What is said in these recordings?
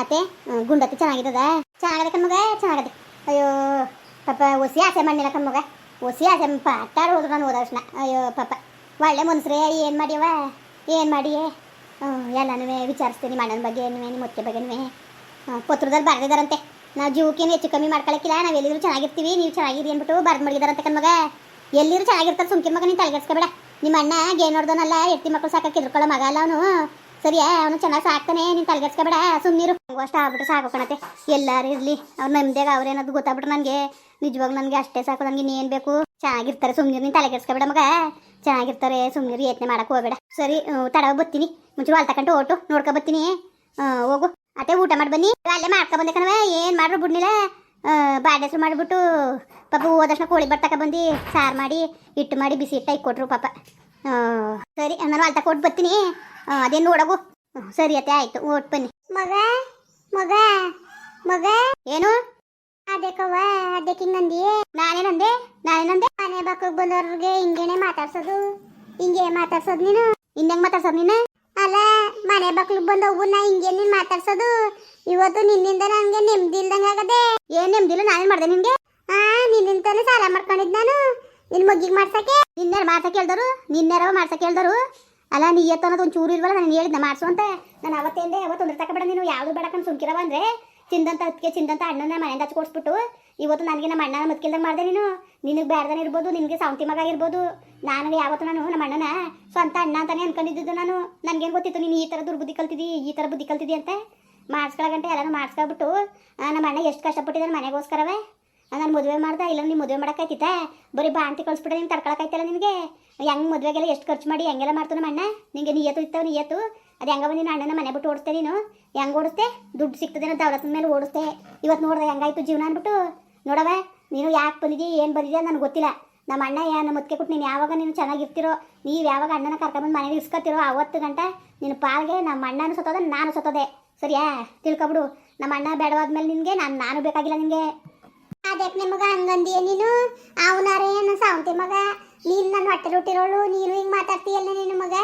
ಅತ್ತೆ ಗುಂಡತ್ತು ಚೆನ್ನಾಗಿದ್ದದ? ಚೆನ್ನಾಗದೆ ಕಣ್ಮಗ, ಚೆನ್ನಾಗದೆ. ಅಯ್ಯೋ, ಪಾಪ, ಒಸಿ ಆಸೆ ಮಣ್ಣಿಲ್ಲ ಕಣ್ಮಗ. ಒಸಿ ಆಸೆ ಪಾಟಾಡ ಹೋದ್ರು ನಾನು ಹೋದ ತಕ್ಷಣ. ಅಯ್ಯೋ, ಪಾಪ. ಒಳ್ಳೆ ಮನ್ಸ್ರೆ ಏನು ಮಾಡ್ಯವ ಏನು ಮಾಡಿ ಎಲ್ಲನೂ ವಿಚಾರಿಸ್ತೀನಿ ಮಣ್ಣನ ಬಗ್ಗೆ ನಿಮ್ಮ ಮೊತ್ತೆ ಬಗ್ಗೆನುವೆ ಪತ್ರದಲ್ಲಿ ಬರೆದಿದ್ದಾರಂತೆ. ನಾವು ಜೀವಕ್ಕೇನು ಹೆಚ್ಚು ಕಮ್ಮಿ ಮಾಡ್ಕೊಳಕ್ಕಿಲ್ಲ. ನಾವು ಎಲ್ಲಿದ್ರು ಚೆನ್ನಾಗಿರ್ತೀವಿ, ನೀವು ಚೆನ್ನಾಗಿರಿ ಅಂದ್ಬಿಟ್ಟು ಬರ್ದು ಮಡಗಿದಾರಂತೆ ಕಣ್ಮಗ. ಎಲ್ಲಿರು ಚೆನ್ನಾಗಿರ್ತಾರೆ ಸುಮ್ಕಿನ ಮಗ, ನೀನು ತಲೆಗೆಡ್ಸ್ಕೊಬೇಡ ನಿಮ್ಮ ಅಣ್ಣ ಗೇನ್ ನೋಡ್ದನಲ್ಲ ಎತ್ತಿ ಮಕ್ಕಳು ಸಾಕಕ್ಕೆ ಇದ್ಕೊಳ್ಳೋ ಮಗ ಅಲ್ಲ ಅವನು. ಸರಿಯಾ ಅವನು ಚೆನ್ನಾಗಿ ಸಾಕ್ತಾನೆ, ನೀನು ತಲೆಗೆಡ್ಸ್ಕೊಬೇಡ ಸುಮ್ಮನಿರು ಅಷ್ಟು ಆಗ್ಬಿಟ್ಟು ಸಾಕು ಕಣತೆ ಎಲ್ಲರೂ ಇರಲಿ, ಅವ್ರು ನಮ್ದಾಗ ಅವ್ರೇನದು ಗೊತ್ತಾಗ್ಬಿಟ್ರೆ ನನಗೆ. ನಿಜವಾಗ ನನಗೆ ಅಷ್ಟೇ ಸಾಕು, ನನಗೆ ಇನ್ನೇನು ಬೇಕು? ಚೆನ್ನಾಗಿರ್ತಾರೆ ಸುಮ್ಮನಿರು ನೀನು ತಲೆಗೆಡ್ಸ್ಕೊಬೇಡ ಮಗ. ಚೆನ್ನಾಗಿರ್ತಾರೆ ಸುಮ್ಮನಿರು ಯತ್ನೆ ಮಾಡೋಕೆ ಹೋಗಬೇಡ. ಸರಿ ತಡವಾಗಿ ತಡ ಬತ್ತೀನಿ ಮುಂಚೆ ವಾಲ್ ತಗೊಂಡು ಓಟು ನೋಡ್ಕೊ ಬತ್ತೀನಿ ಹೋಗು. ಅತ್ತೆ, ಊಟ ಮಾಡಿ ಬನ್ನಿ. ಅಲ್ಲೇ ಮಾಡ್ಕೊ ಬಂದೆ ಕಣವೆ ಏನು ಮಾಡ್ರು ಬಿಡ್ನಿಲ್ಲ ಬಾಡಿ ಹೆಸ್ರು ಮಾಡಿಬಿಟ್ಟು, ಪಾಪ ಹೋದಕ್ಷಣ ಕೋಳಿ ಬರ್ತಕ ಬಂದು ಸಾರು ಮಾಡಿ, ಹಿಟ್ಟು ಮಾಡಿ, ಬಿಸಿ ಹಿಟ್ಟು ಹಾಕಿ ಕೊಟ್ರು ಪಾಪ ಸರಿ, ನಾನು ಅಲ್ಲಿ ಕೊಟ್ಟು ಬರ್ತೀನಿ. ಅದೇನು ನೋಡಗು ಸರಿ ಅತ್ತೆ ಆಯ್ತು ಓಟ್ ಬನ್ನಿ. ಮಗ ಮಗ ಮಗ. ಏನು? ಅದಕ್ಕವ ಅದಕ್ಕೆ ನಂದೆ ನಾನೇನಂದೆ ನಾನೇನಂದೆ ಮನೆ ಬಾಕಕ್ ಬಂದವ್ರಿಗೆ ಹಿಂಗೇನೆ ಮಾತಾಡ್ಸೋದು. ಹಿಂಗೆ ಮಾತಾಡ್ಸೋದು ನೀನು? ಹಿಂದಂಗ್ ಮಾತಾಡ್ಸೋದು ನೀನು? ಅಲ್ಲ ಮನೆ ಬಾಕ್ಲಿಗೆ ಬಂದ ನಾ ಹಿಂಗೆ ನೀನ್ ಮಾತಾಡ್ಸೋದು? ಇವತ್ತು ನಿನ್ನಿಂದ ನನಗೆ ನೆಮ್ಮದಿ ಇಲ್ದಂಗೆ ಆಗದೆ. ಏನ್ ನೆಮ್ಮದಿಲ್ಲ ನಾನೇನ್ ಮಾಡ್ದೆ ನಿನ್ಗೆ? ಆ ನಿನ್ನಿಂದ ಸಾಲ ಮಾಡ್ಕೊಂಡಿದ್ ನಾನು. ನಿನ್ ಮಗ್ಗಿಗೆ ಮಾಡ್ಸಕ್ಕೆ? ನಿನ್ನೆರ ಮಾಡ್ಸಕ್ಕೆ ಹೇಳ್ದರು? ನಿನ್ನೆರವ ಮಾಡ್ಸಕ್ಕೆ ಹೇಳ್ದರು? ಅಲ್ಲ, ನೀ ಎತ್ತ ಅನ್ನೋದು ಒಂದು ಚೂರು ಇಲ್ವಲ್ಲ, ನಾನು ಹೇಳಿದ್ನ, ಮಾಡಿಸು ಅಂತ. ನಾನು ಅವತ್ತೇಂದೆ ಅವತ್ತು ತಕ ತಕಬೇಡ ನೀನು, ಯಾವುದು ಬೇಡಕನ್ ಸುಮ್ಕಿರವ ಅಂದ್ರೆ. ಚಿಂದಂತ ಅದಕ್ಕೆ ಚಿಂದಂತ ಅಣ್ಣನ ಮನೆಯಿಂದ ಹಚ್ಚಿ ಕೊಡ್ಸ್ಬಿಟ್ಟು, ಇವತ್ತು ನನಗೆ ನಮ್ಮ ಅಣ್ಣನ ಮತ್ಕಿಲ್ದಂಗೆ ಮಾಡಿದೆ ನೀನು. ನಿನಗೆ ಬೇಡ್ದನ ಇರ್ಬೋದು, ನಿನಗೆ ಸೌಂತಿ ಮಗ ಇರ್ಬೋದು. ನಾನು ಯಾವತ್ತು ನಾನು, ನಮ್ಮ ಅಣ್ಣನ ಸ್ವಂತ ಅಣ್ಣ ಅಂತಾನೆ ಅನ್ಕೊಂಡಿದ್ದು ನಾನು. ನನಗೇನು ಗೊತ್ತಿತ್ತು, ನೀನು ಈ ಥರ ದುರ್ಬುದ್ಧಿ ಕಲ್ತಿದ್ದಿ ಈ ಥರ ಬುದ್ಧಿ ಕಲ್ತಿದ್ದಿ ಅಂತ. ಮಾಡಿಸ್ಕೊಳಗಂಟೆ ಎಲ್ಲನೂ ಮಾಡಿಸ್ಕೊಬಿಟ್ಟು ನಮ್ಮ ಅಣ್ಣ ಎಷ್ಟು ಕಷ್ಟಪಟ್ಟಿದ್ದಾನೆ ಮನೆಗೋಸ್ಕರವೇ. ನಾನು ಮದುವೆ ಮಾಡ್ದೆ, ಇಲ್ಲ ನೀನು ಮದುವೆ ಮಾಡೋಕ್ಕಾಯ್ತಿತ್ತ ಬರೀ ಬಾಂತಿ ಕಳಿಸ್ಬಿಟ್ರೆ ನೀನು ತಡ್ಕೊಳಕ್ಕಾಯ್ತಲ್ಲ ನಿನಗೆ? ಹೆಂಗೆ ಮದುವೆಗೆಲ್ಲ ಎಷ್ಟು ಖರ್ಚು ಮಾಡಿ ಹೆಂಗೆಲ್ಲ ಮಾಡ್ತಾನೆ ಅಣ್ಣ? ನಿಂಗೆ ನಿಯತ್ತು ಇತ್ತವ ನಿಯತ್ತು? ಅದು ಹೆಂಗ ನೀನು ಅಣ್ಣನ ಮನೆ ಬಿಟ್ಟು ಓಡಿಸ್ತೆ ನೀನು? ಹೆಂಗೆ ಓಡಿಸ್ತೆ ದುಡ್ಡು ಸಿಗ್ತದೇನೋ ದೌಲತ್ನ ಮೇಲೆ ಓಡಿಸ್ತೆ ಇವತ್ತು ನೋಡ್ದೆ ಹೆಂಗಾಯ್ತು ಜೀವನ ಅಂದ್ಬಿಟ್ಟು ನೋಡವ ನೀನು ಯಾಕೆ ಬಂದಿದ್ದೀ ಏನು ಬಂದಿದೆಯಾ ನನಗೆ ಗೊತ್ತಿಲ್ಲ. ನಮ್ಮ ಅಣ್ಣ ಯಾ, ನಮ್ಮ ಮತ್ತೆ ಕೊಟ್ಟು ನೀನು ಯಾವಾಗ ನೀನು ಚೆನ್ನಾಗಿರ್ತಿರೋ, ನೀವು ಯಾವಾಗ ಅಣ್ಣನ ಕರ್ಕೊಂಬಂದು ಮನೇಲಿ ಇಸ್ಕೊತಿರೋ ಅವತ್ತು ಗಂಟ ನಿನ್ನ ಪಾಲ್ಗೆ ನಮ್ಮ ಅಣ್ಣನೂ ಸತ್ತೋದ, ನಾನು ಸತ್ತೋದೆ. ಸರಿಯಾ? ತಿಳ್ಕೊಬಿಡು. ನಮ್ಮ ಅಣ್ಣ ಬೇಡವಾದ್ಮೇಲೆ ನಿನಗೆ, ನಾನು ನಾನು ಬೇಕಾಗಿಲ್ಲ ನಿನಗೆ. ಅದಕ್ಕೆ ನಿಮಗ ಹಂಗಂದಿಯ ನೀನು? ಅವನಾರ ಏನು ಸಾವಂತಿ ಮಗ. ನೀನು ನನ್ನ ಹೊಟ್ಟೆ ಹುಟ್ಟಿರೋಳು, ನೀನು ಹಿಂಗೆ ಮಾತಾಡ್ತೀಯಲ್ಲ ನೀನು ಮಗ?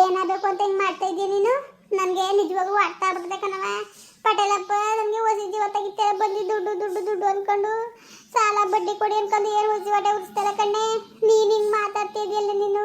ಏನಾಗಬೇಕು ಅಂತ ಹಿಂಗೆ ಮಾಡ್ತಾ ಇದೀಯ ನೀನು? ನನಗೆ ನಿಜವಾಗೂ ಅರ್ಥ ಆಗ್ಬಿಟ್ಟಿದೆ ಕಣವ ಪಟೇಲಪ್ಪ, ನಮಗೆ ಹೊಸಿ ಜೀವತ್ತಾಗಿತ್ತೆ ಬಂದು ದುಡ್ಡು ದುಡ್ಡು ದುಡ್ಡು ಅನ್ಕೊಂಡು. ಸಾಲ, ಬಡ್ಡಿ ಕೊಡಿ ಅನ್ಕೊಂಡು ಏನು ಹೊಸಿ ಹೊಟ್ಟೆ ಉರಿಸ್ತಾರ ಕಣ್ಣೆ? ನೀನು ಹಿಂಗೆ ಮಾತಾಡ್ತಿದ್ಯಲ್ಲ ನೀನು?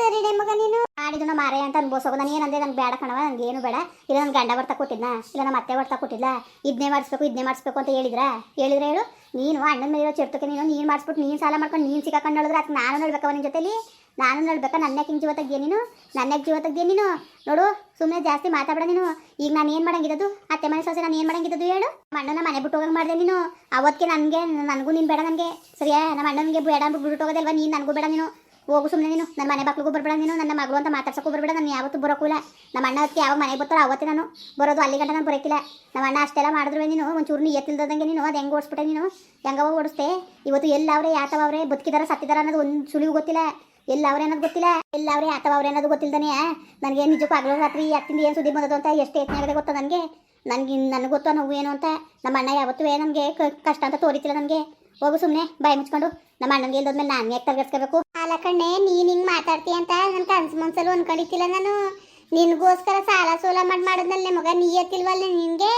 ಸರಿನೇ ಮಗ ನೀನು. ಮಾಡಿದನ ಮಾರೆ ಅಂತ ಅನ್ಬೋಸೋಗ ನಾನು ಏನಂದೆ ನಂಗೆ ಬೇಡ ಕಣವ ನನಗೆ ಏನು ಬೇಡ. ಇಲ್ಲ ನನ್ನ ಗಂಡ ಬರ್ತಾ ಕೊಟ್ಟಿದ್ನ, ಇಲ್ಲ ನಮ್ಮ ಅತ್ತೆ ಬರ್ತಾ ಕೊಟ್ಟಿಲ್ಲ ಇದನ್ನೇ ಮಾಡಿಸ್ಬೇಕು ಇದನ್ನೇ ಮಾಡಿಸ್ಬೇಕು ಅಂತ ಹೇಳಿದ್ರ? ಹೇಳಿದ್ರೆ ಹೇಳು. ನೀನು ಅಣ್ಣನ ಮೇಲೆ ಚಿರ್ತಕ್ಕೆ ನೀನು ನೀನು ಮಾಡಿಸ್ಬಿಟ್ಟು ನೀನು ಸಾಲ ಮಾಡ್ಕೊಂಡು ನೀನು ಸಿಕ್ಕಾಕೊಂಡು ಹೇಳಿದ್ರೆ ಅದಕ್ಕೆ ನಾನು ನೋಡ್ಬೇಕ ನಿನ್ನ ಜೊತೆಲಿ? ನಾನು ನೋಡ್ಬೇಕಾ? ನನ್ನ ಹಿಂಗೆ ಜೀವ ನೀನು? ನನ್ನ ಜೀವ ನೀನು? ನೋಡು ಸುಮ್ಮನೆ ಜಾಸ್ತಿ ಮಾತಾಡ ನೀನು. ಈಗ ನಾನು ಏನು ಮಾಡಂಗಿದ್ದು ಅತ್ತೆ ಮನೆ ಸೊಸೆ ನಾನು ಏನು ಮಾಡಂಗಿದ್ದು ಹೇಳು. ನಮ್ಮ ಅಣ್ಣನ ಮನೆ ಬಿಟ್ಟು ಹೋಗಂಗೆ ಮಾಡಿದೆ ನೀನು. ಅವತ್ತಿಗೆ ನನಗೆ, ನನಗೂ ನೀನು ಬೇಡ ನನಗೆ. ಸರಿಯಾ? ನಮ್ಮ ಅಣ್ಣನಿಗೆ ಬೇಡ ಬಿಟ್ಟು ಹೋಗೋದಲ್ವಾ? ನೀನು ನನಗೂ ಬೇಡ ನೀನು. ಹೋಗು ಸುಮ್ಮನೆ ನೀನು. ನನ್ನ ಮನೆ ಬಾಕ್ಲಿಗೂ ಬರಬೇಡ ನೀನು. ನನ್ನ ಮಗಳು ಅಂತ ಮಾತಾಡ್ಸೋಕ್ಕೂ ಬರಬೇಡ. ನಾನು ಯಾವತ್ತೂ ಬರೋಕ್ಕಿಲ್ಲ ನಮ್ಮ ಅಣ್ಣ ಅದಕ್ಕೆ ಯಾವಾಗ ಮನೆಗೆ ಬರ್ತಾರೋ ಅವತ್ತೇ ನಾನು. ಬರೋದು ಅಲ್ಲಿ ಗಂಟ ನಾನು ಬರೋಕ್ಕಿಲ್ಲ ನಮ್ಮ ಅಣ್ಣ ಅಷ್ಟೆಲ್ಲ ಮಾಡಿದ್ರು ನೀನು. ಒಂಚೂರು ನೀ ಎತ್ತಿಲ್ದಂಗೆ ನೀನು. ಅದು ಹೆಂಗೆ ಓಡಿಸ್ಬಿಟ್ಟೆ ನೀನು? ಹೆಂಗವ ಓಡಿಸ್ತೆ ಇವತ್ತು ಎಲ್ಲವ್ರೆ ಅವರೇ ಬದುಕಿದಾರ, ಸತ್ತಿದಾರ ಅನ್ನೋದು ಒಂದು ಸುಳಿವು ಗೊತ್ತಿಲ್ಲ. ಎಲ್ಲವರೇ ಅನ್ನೋದು ಗೊತ್ತಿಲ್ಲ. ಎಲ್ಲವರೇ ಅಥವಾ ಅವರೇ ಅನ್ನೋದು ಗೊತ್ತಿಲ್ದಾನೆ. ನನಗೆ ನಿಜಕ್ಕೂ ಆಗಲೋ ರಾತ್ರಿ ಅತ್ತಿಂದ ಏನು ಸುದ್ದಿ ಬಂದದ್ದು ಅಂತ ಎಷ್ಟು ಯತ್ನ ಆಗದೆ ಗೊತ್ತಾ ನನಗೆ? ನನಗೆ ನನಗೆ ಗೊತ್ತಾ ನೋವು ಏನು ಅಂತ. ನಮ್ಮ ಅಣ್ಣ ಯಾವತ್ತೂ ನನಗೆ ಕಷ್ಟ ಅಂತ ತೋರಿತಿಲ್ಲ ನನಗೆ. ಹೋಗು ಸುಮ್ಮನೆ ಬಾಯಿ ಮುಚ್ಕೊಂಡು. ನಮ್ಮ ಅಣ್ಣನಿಗೆ ಇಲ್ದೋದ್ಮೇಲೆ ನಾನು ಯಾಕೆ ತಲೆಗೆಡ್ಸ್ಕೋಬೇಕು ಅಲ್ಲ ಕಣ್ಣೆ ನೀನು ಹಿಂಗೆ ಮಾತಾಡ್ತೀಯ ಅಂತ ನನ್ನ ಕನ್ಸು ಮನ್ಸಲ್ಲೂ ಅನ್ಕೊಂಡಿತ್ತಿಲ್ಲ ನಾನು. ನಿನಗೋಸ್ಕರ ಸಾಲ ಸೋಲ ಮಾಡಿ ಮಾಡಿದ್ಮೇಲೆ ಮಗ ನೀಯತ್ತಿಲ್ವಲ್ಲ ನಿನಗೆ?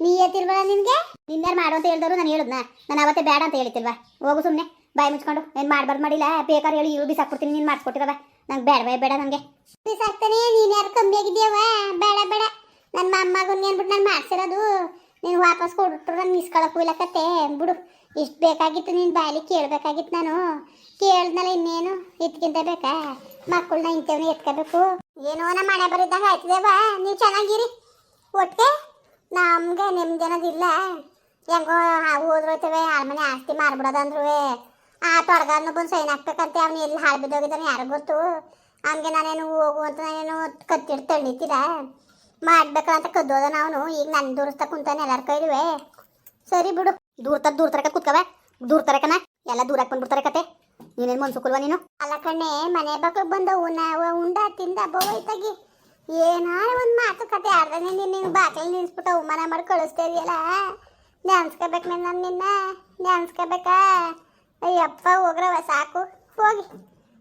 ನೀಯತ್ತಿಲ್ವಲ್ಲ ನಿನಗೆ? ನಿನ್ನೆ ಮಾಡು ಅಂತ ಹೇಳಿದವರು ನಾನು ಹೇಳಿದ್ನ. ನಾನು ಅವತ್ತೇ ಬೇಡ ಅಂತ ಹೇಳಿತಿಲ್ವಾ ಹೋಗು ಸುಮ್ಮನೆ ಬಾಯಿ ಮುಚ್ಕೊಂಡು. ಏನು ಮಾಡ್ಬಾರ್ದು ಮಾಡಿಲ್ಲ ಬೇಕಾದ್ರೆ ಹೇಳಿ ಇವು ಬಿಸಾಕ್ಬಿಡ್ತೀನಿ ನೀನು ಮಾಡಿಸ್ಕೊಟ್ಟಿರವ. ನಂಗೆ ಬೇಡ ಬೇಡ ಬೇಡ ನನಗೆ ಬಿಸಾಕ್ತಾನೆ ನೀನು ಯಾರು ಕಮ್ಮಿ ಆಗಿದ್ಯವ ಬೇಡ ಬೇಡ. ನನ್ನ ಮೊಮ್ಮಗನ್ಗೆ ಅಂದ್ಬಿಟ್ಟು ನಾನು ಮಾಡ್ಸಿರೋದು? ನೀನು ವಾಪಸ್ ಕೊಟ್ರು ನಾನು ಇಸ್ಕೊಳಕ್ಕೂ ಇಲ್ಲ ಬಿಡು ಇಷ್ಟು ಬೇಕಾಗಿತ್ತು ನೀನು ಬಾಯಲ್ಲಿ ಕೇಳಬೇಕಾಗಿತ್ತು ನಾನು. ಕೇಳ್ದಲ್ಲ ಇನ್ನೇನು ಇದ್ಕಿಂತ ಬೇಕಾ? ಮಕ್ಕಳನ್ನ ಇಂಥವ್ನ ಎತ್ಕೋಬೇಕು. ಏನೋ ನಮ್ಮ ಮನೆ ಬರಿದ್ದಾಗ ಆಯ್ತದೇವ ನೀವು ಚೆನ್ನಾಗಿರಿ. ಒಟ್ಟಿಗೆ ನಮ್ಗೆ ನೆಮ್ಮದಿ ಅನ್ನೋದಿಲ್ಲ ಹೆಂಗೋ ಆ ಮನೆ ಆಸ್ತಿ ಮಾರ್ಬಿಡೋದಂದ್ರು ಆ ತೊಡಗನ್ನು ಬಂದು ಸೈನ್ ಹಾಕ್ಬೇಕಂತೆ. ಅವ್ನು ಎಲ್ಲಿ ಹಾಳು ಬಿದ್ದೋಗಿದ್ದಾನೆ ಯಾರು ಗೊತ್ತು? ಹಂಗೆ ನಾನೇನು ಹೋಗು ಅಂತ ನಾನೇನು ಕತ್ತಿಟ್ಟು ತಳ್ಳಿತೀರ? ಮಾಡ್ಬೇಕಂತ ಕದ್ದೋದ ನಾವು ಈಗ ನನ್ನ ದೂರಸ್ತ ಕುಂತಾನೆ ಎಲ್ಲರ ಕೈಲಿವೆ. ಸರಿ ಬಿಡು. ದೂರ ತರ ದೂರ ತರಕ ಕುತ್ಕವ. ದೂರ ತರಕನ ಎಲ್ಲ ದೂರಕ್ಕೆ ಬಂದ್ಬಿಡ್ತಾರೆ ಕತೆ. ನೀನೇನು ಮನ್ಸುಕಲ್ವಾ ನೀನು? ಅಲ್ಲ ಕಣ್ಣೆ, ಮನೆ ಬಕ್ಕ ಬಂದವು. ನಾವು ಉಂಡ ತಿಂದ ಬೋಯ್ತಾಗಿ ಏನಾರ ಒಂದು ಮಾತು ಕತೆ ಆಡ್ದಾನೆ ನೀನು ನಿನ್ನ ಬಾಕಲ್ ನಿನ್ಸ್ಬಿಟ್ಟ ಅವಮಾನ ಮಾಡಿ ಕಳಿಸ್ತಾ ಇದೆಯಲ್ಲ ನೆನ್ಸ್ಕೋಬೇಕು ನಾನು ನಿನ್ನ. ನೆನ್ಸ್ಕೋಬೇಕಾ ಅಯ್ಯಪ್ಪ, ಹೋಗ್ರವ, ಸಾಕು. ಹೋಗಿ.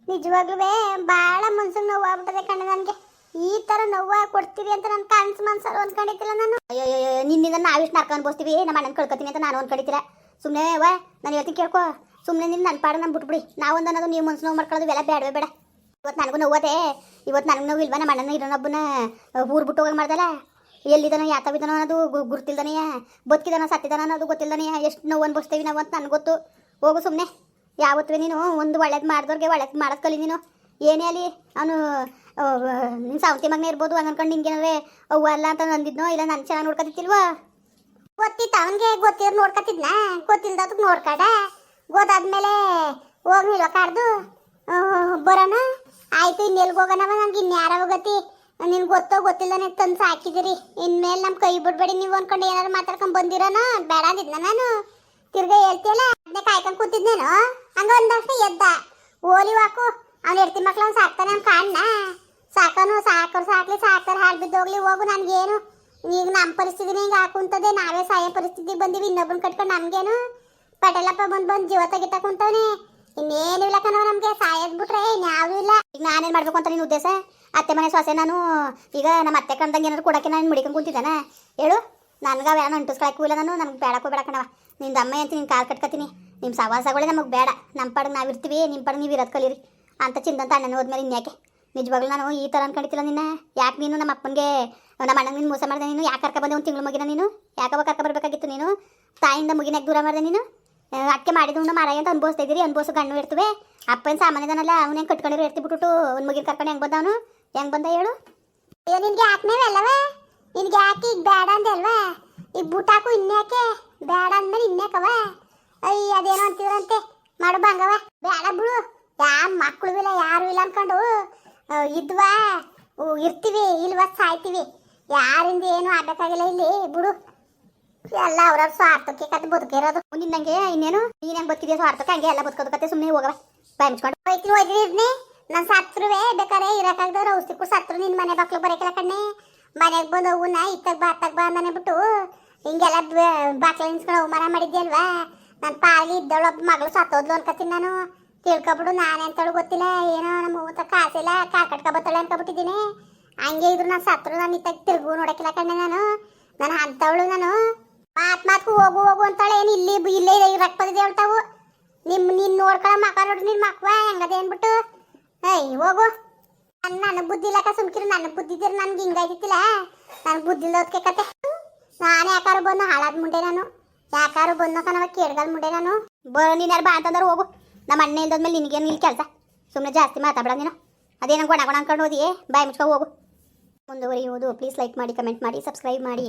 ನಿಜವಾಗ್ಲೂ ಭಾಳ ಮನ್ಸಿಗೆ ನೋವು ಆಗ್ಬಿಟ್ಟದೆ ಕಣ್ಣು ನನಗೆ. ಈ ತರ ನೋವ ಕೊಡ್ತೀವಿ ಅಂತ ನನ್ನ ಕನ್ಸು ಮನ್ಸಲ್ಲಿ ಅನ್ಕೊಂಡಿದ್ದಿಲ್ಲ ನಾನು. ಅಯ್ಯೋ ನಿನ್ನಿಂದ ಇಷ್ಟು ನರ್ಕ ಅನ್ಬೋಸ್ತೀವಿ ನಮ್ಮ ಅಣ್ಣನ ಕಳ್ಕೊತೀನಿ ಅಂತ ನಾನು ಅನ್ಕೊಂಡಿದ್ದೀರ ಸುಮ್ಮನೆ ವಾ, ನಾನು ಹೇಳ್ತೀನಿ ಕೇಳ್ಕೊ. ಸುಮ್ಮನೆ ನಿನ್ನ ನನ್ನ ಪಾಡ ಬಿಟ್ಬಿಡಿ. ನಾವೊಂದು ಅನ್ನೋದು ನೀವು ಮನ್ಸು ನೋವು ಮಾಡ್ಕೊಳ್ಳೋದು ಇವೆಲ್ಲ ಬೇಡವೇ ಬೇಡ. ಇವತ್ತು ನನಗೂ ನೋವದೆ. ಇವತ್ತು ನನಗೆ ನೋವು ಇಲ್ವಾ? ನಮ್ಮ ಅಣ್ಣನ ಇರೋನೊಬ್ಬನ ಊರು ಬಿಟ್ಟು ಹೋಗಿ ಮಾಡ್ದಲ್ಲ. ಎಲ್ಲಿದ್ದಾನೋ ಯಾತವಿದ್ದಾನೋ ಅನ್ನೋದು ಗು- ಗುರ್ತಿಲ್ದನೆಯ ಬದುಕಿದಾನೋ, ಸತ್ತಿದಾನೋ ಅನ್ನೋದು ಗೊತ್ತಿಲ್ದನೆಯ ಎಷ್ಟು ನೋವು ಅನ್ಭವಿಸ್ತೀವಿ ನಾವು ಅಂತ ನನಗೆ ಗೊತ್ತು. ಹೋಗು ಸುಮ್ಮನೆ ಯಾವತ್ತೂ ನೀನು ಒಂದು ಒಳ್ಳೇದು ಮಾಡಿದವ್ರಿಗೆ ಒಳ್ಳೇದು ಮಾಡೋದು ಕಲಿ ನೀನು. ಏನೇ ಅಲ್ಲಿ ಅವನು ನಿನ್ನ ಸಾವಂತಿ ಮಗನೇ ಇರ್ಬೋದು ಹಂಗೆ ಅನ್ಕೊಂಡು ನಿನ್ಗೇನಾದ್ರೆ ಅವ್ವ ಅಲ್ಲ ಅಂತ ಅಂದಿದ್ನೋ ಇಲ್ಲ ನಾನು ಚೆನ್ನಾಗಿ ನೋಡ್ಕೊತಿತ್ತಿಲ್ವಾ ಗೊತ್ತಿತ್ತು ಅವನಿಗೆ? ಗೊತ್ತಿರೋ ನೋಡ್ಕೊತಿದ್ನ? ಗೊತ್ತಿಲ್ದದಕ್ಕೆ ನೋಡ್ಕಡ ಗೊತ್ತಾದ್ಮೇಲೆ ಹೋಗ್ಲಿಲ್ವ ಕಾರ್ದು ಬರೋಣ? ಆಯ್ತು, ಇನ್ನೆಲ್ಗೆ ಹೋಗೋಣವ ನಮ್ಗೆ ಇನ್ಯಾರ ಗತಿ ನಿನ್ಗೆ ಗೊತ್ತೋ ಗೊತ್ತಿಲ್ಲನೆ ತಂದು ಸಾಕಿದಿರಿ. ಇನ್ಮೇಲೆ ನಮ್ಮ ಕೈ ಬಿಡ್ಬೇಡಿ ನೀವು ಅನ್ಕೊಂಡು ಏನಾರು ಮಾತಾಡ್ಕೊಂಡು ಬಂದಿರೋನೋ? ಬೇಡ ಅಂದಿದ್ನ ನಾನು. ತಿರ್ಗಾ ಹೇಳ್ತಿಯಲ್ಲ ಅದನ್ನೇ ಕಾಯ್ಕೊಂಡು ಕೂತಿದ್ನೇನು? ಹಂಗ ಒಂದಷ್ಟು ಎದ್ದ. ಓಲಿ ವಾಕು, ಅವ್ನು ಹೆಡ್ತಿ ಮಕ್ಳು ಅವ್ನು ಸಾಕ್ತಾನೆ ಅವ್ನು ಕಾಣ್ಣ ಸಾಕೋನು, ಸಾಕರು, ಸಾಕ್ಲಿ, ಸಾಕರ್ ಹಾಳು ಬಿದ್ದೋಗ್ಲಿ ಹೋಗು, ನನ್ಗೇನು. ಈಗ ನಮ್ಮ ಪರಿಸ್ಥಿತಿನೇ ಹಿಂಗೆ ಹಾಕುಂತದೆ ನಾವೇ ಸಹಾಯ ಪರಿಸ್ಥಿತಿಗೆ ಬಂದಿವಿ ಇನ್ನೊಬ್ಬನ ಕಟ್ಕೊಂಡು ನಮಗೇನು. ಪಟೇಲಪ್ಪ ಬಂದು ಬಂದು ಜೀವ ತೆಗಿತಾ ಕುಂತವನೆ. ಇನ್ನೇನು ಇಲ್ಲ ಕಣವ ನಮಗೆ, ಸಾಯದ್ ಬಿಟ್ರೆ ಇನ್ಯಾವೂ ಇಲ್ಲ. ಈಗ ನಾನೇನು ಮಾಡ್ಬೇಕು ಅಂತ ನಿನ್ನ ಉದ್ದೇಶ? ಅತ್ತೆ ಮನೆ ಸೊಸೆ ನಾನು. ಈಗ ನಮ್ಮ ಅತ್ತೆ ಕಂಡಂಗೆ ಏನಾದ್ರು ಕೊಡಕ್ಕೆ ನಾನು ಮುಡಿಕೊಂಡು ಕುಂತಿದ್ದಾನೆ. ಹೇಳು ನನ್ಗೆ ಅವೆಲ್ಲ ಅಂಟಿಸ್ಕೊಳಕ್ಕೂ ಇಲ್ಲ ನಾನು. ನಮ್ಗೆ ಬೇಡಕ್ಕೂ ಬೇಡ ಕಣವ ನಿಂದ ಅಮ್ಮ ಅಂತ ನಿನ್ನ ಕಾಲು ಕಟ್ಕತೀನಿ. ನಿಮ್ಮ ಸವಾಸಗಳೇ ನಮಗೆ ಬೇಡ. ನಮ್ಮ ಪಡೆಗೆ ನಾವು ಇರ್ತೀವಿ ನಿಮ್ಮ ಪಡೆಗೆ ನೀವು ಇರೋದು ಕಲೀರಿ. ಅಂತ ಚಿಂತಂತ ಅಣ್ಣನ ಹೋದ್ಮೇಲೆ ಇನ್ಯಾಕೆ? ನಿಜವಾಗ್ಲೂ ನಾನು ಈ ಥರ ಅನ್ಕೊಂಡಿತಿಲ್ಲ ನಿನ್ನ. ಯಾಕೆ ನೀನು ನಮ್ಮ ಅಪ್ಪನಿಗೆ, ನಮ್ಮ ಅಣ್ಣನ ಮೋಸ ಮಾಡಿದೆ ನೀನು? ಯಾಕೆ ಕರ್ಕ ಬಂದೆ ಒಂದು ತಿಂಗಳು ಮಗಿನ ನೀನು? ಯಾಕವ ಕರ್ಕ ಬರಬೇಕಾಗಿತ್ತು ನೀನು? ತಾಯಿಂದ ಮುಗಿನಾಗ ದೂರ ಮಾಡಿದೆ ನೀನು? ಅಕ್ಕೆ ಮಾಡಿದ್ದು ಮಾರಾಯ ಅಂತ ಅನ್ಬೋಸ್ತಾ ಇದ್ದೀರಿ ಅನ್ಬೋಸು ಗಣ್ಣು ಇರ್ತವೆ. ಅಪ್ಪನ ಸಾಮಾನ್ಯದನಲ್ಲ, ಅವ್ನು ಹೆಂಗೆ ಕಟ್ಕೊಂಡಿರೋ ಇರ್ತಿ ಬಿಟ್ಟು ಒಂದು ಮುಗಿನ ಕರ್ಕೊಂಡು ಹೆಂಗೆ ಬಂದ ಅವನು ಹೆಂಗೆ ಬಂದ ಹೇಳು? ಅಯ್ಯೋ, ನಿನ್ಗೆ ಯಾಕೆ ಅಲ್ಲವೇ ನಿನ್ಗೆ ಯಾಕೆ ಈಗ ಬೇಡ ಅಂದೆ ಅಲ್ವಾ ಈಗ ಬುಟ್ಟಾಕು ಇನ್ಯಾಕೆ ಬೇಡ ಅಂದ್ಮೇಲೆ ಇನ್ಯಾಕವ ಅಯ್ಯ, ಅದೇನೋ ಅಂತಿದ್ರಂತೆ. ಮಾಡು ಬಂಗವ ಬೇಡ ಬಿಡು. ಯಾ ಮಕ್ಕಳು ಇಲ್ಲ, ಯಾರು ಇಲ್ಲ ಅನ್ಕೊಂಡು. ಇದ್ವಾ? ಇರ್ತೀವಿ ಇಲ್ವಾ? ಸಾಯ್ತೀವಿ. ಯಾರಿಂದ ಏನು ಆಗ್ಬೇಕಾಗಿಲ್ಲ ಇಲ್ಲಿ ಬಿಡು. ಎಲ್ಲ ಅವ್ರವ್ರ ಸ್ವಾರ್ಥಕ್ಕೆ ಕತೆ ಬದುಕಿರೋದು. ನಿನ್ನಂಗೆ ಇನ್ನೇನು? ನೀನ್ ಹೆಂಗ್ ಬದುಕಿದ್ಯಾ ಸ್ವಾರ್ಥಕ್ಕೆ? ಹಂಗೆ ಎಲ್ಲ ಬದುಕೋದು ಕತೆ ಸುಮ್ಮನೆ ಹೋಗವ ಬಾಯ್ ಮುಚ್ಕೊಂಡು ಹೋಯ್ತೀನಿ ಇರ್ನಿ ನಾನು ಸತ್ರುವೆ ಬೇಕಾರೆ ಇರಕ್ಕಾಗ್ದವ್ರು ಔಷಧಿ ಕೂಡ ಸತ್ರು ನಿನ್ ಮನೆ ಬಾಕ್ಲು ಬರೋಕಿಲ್ಲ ಕಣ್ಣೆ. ಮನೆಗೆ ಬಂದು ಹೂನ ಇತ್ತಾಗ ಬಾ ಅತ್ತಾಗ ಬಾ ಅಂದಾನೆ ಬಿಟ್ಟು. ಹಿಂಗೆಲ್ಲ ಬಾಕ್ಲ ನಿನ್ಸ್ಕೊಂಡು ಅವಮಾನ ಮಾಡಿದ್ಯಲ್ವಾ? ನನ್ನ ಪಾಲಿ ಇದ್ದವಳೊಬ್ಬ ಮಗಳು ಸತ್ತೋದ್ಲು ಅನ್ಕತ್ತೀನಿ ನಾನು. ತಿಳ್ಕೊಬಿಡು ನಾನೇ ಅಂತೇಳಿ ಗೊತ್ತಿಲ್ಲ, ಏನೋ ನಮ್ಮ ಊಟ ಕಾಸಿಲ್ಲ ಕಾರ್ ಕಟ್ಕೊಬತ್ತಾಳೆ ಅನ್ಕೊಬಿಟ್ಟಿದ್ದೀನಿ. ಹಂಗೆ ಇದ್ರು ನಾನು ಸತ್ರು ನಾನು ಇತ್ತಾಗ ತಿರುಗು ನೋಡಕ್ಕಿಲ್ಲ ಕಣ್ಣೆ ನಾನು. ನಾನು ಅಂತವಳು ನಾನು. ಮಾತ್ ಮಾತ್ಕು ಹೋಗು ಹೋಗು ಅಂತಾಳೆ, ಏನು ಇಲ್ಲಿ ಇಲ್ಲೇ ಇರಕ್ ಬಂದಿದೆ ಹೇಳ್ತಾವು ನಿಮ್ ನೀನ್ ನೋಡ್ಕೊಳ ಮಕ ನೋಡ್ರಿ ನಿನ್ ಮಕ್ವ, ಹೆಂಗದೆ ಅನ್ಬಿಟ್ಟು ಏಯ್, ಹೋಗು. ನನ್ ನನಗೆ ಬುದ್ಧಿ ಇಲ್ಲಕ ಸುಮ್ಕಿರು, ನನಗೆ ಬುದ್ಧಿ ಇದ್ರೆ ನನ್ಗೆ ಹಿಂಗಾಯ್ತಿಲ್ಲ ನನ್ಗೆ ಬುದ್ಧಿ ಇಲ್ಲದಕ್ಕೆ ಕತೆ. ನಾನು ಯಾಕಾರು ಬಂದು ಹಾಳಾದ ಮುಂಡೆ ನಾನು. ಯಾಕಾರು ಬಂದು ಕಣವ ಕೇಳ್ಗಲ್ ಮುಂಡೆ ನಾನು. ಬರೋ ನೀನ್ ಯಾರು ಬಾ ಅಂತಂದ್ರೆ ಹೋಗು. ನಮ್ಮ ಅಣ್ಣ ಇಲ್ದದ್ಮೇಲೆ ನಿನಗೇನು ಇಲ್ಲಿ ಕೆಲಸ? ಸುಮ್ಮನೆ ಜಾಸ್ತಿ ಮಾತಾಡಬೇಡ ನೀನು. ಅದೇನೋ ಗೊಣ ಗೊಣ ಅನ್ಕೊಂಡು ಓದಿ ಬಾಯ್ ಮುಚ್ಕೊ ಹೋಗು. ಮುಂದುವರಿಯುವುದು. ಪ್ಲೀಸ್ ಲೈಕ್ ಮಾಡಿ ಕಮೆಂಟ್ ಮಾಡಿ ಸಬ್ಸ್ಕ್ರೈಬ್ ಮಾಡಿ.